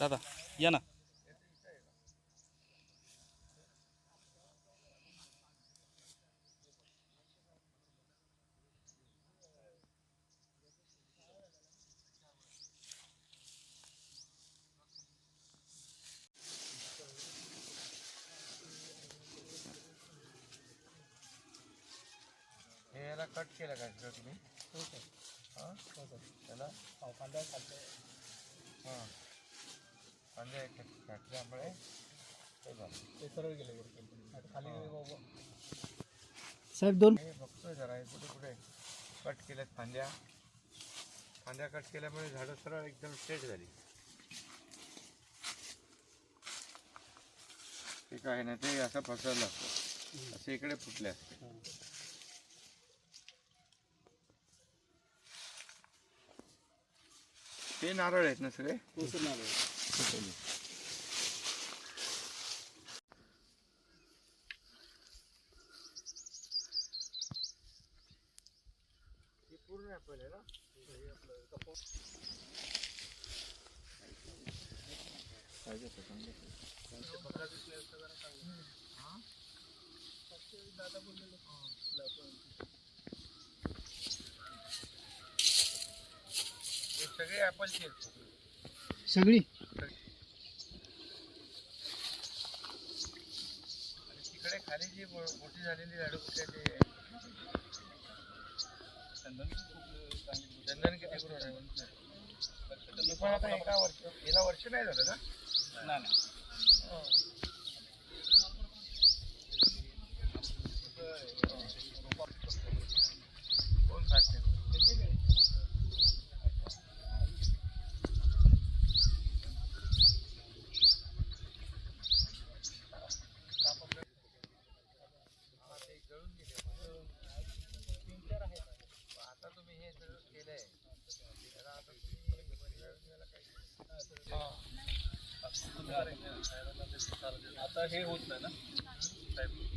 दादा या ना. हे याला कट केलं का सर तुम्ही? हां? त्याला हां. कांदे घातल्यामुळे ते झालं. ते सरळ गेले वरती. आता खाली बाबा. साहेब दोन हे बघतोय जरा हे कुठे कुठे कट केल्यात फांद्या. फांद्या कट केल्यामुळे झाडं सरळ एकदम स्ट्रेट झाली. ते काय नाही ते असं पसरलं असतं. असे इकडे फुटले असते. ते नारळ आहेत ना सगळे? हे पूर्ण ॲपल आहे ना? हे सगळे ॲपलचे आहेत सगळी? तिकडे खाली जी मोठी झालेली झाडं कुठे ते? चंदन किती करून? हे पण आता एका वर्ष गेला वर्ष नाही झालं ना हो. कोण काढते हा, ते जळून गेले आता तुम्ही हे सगळं त्याला आता तुम्ही आता हे होत नाही ना? साहेब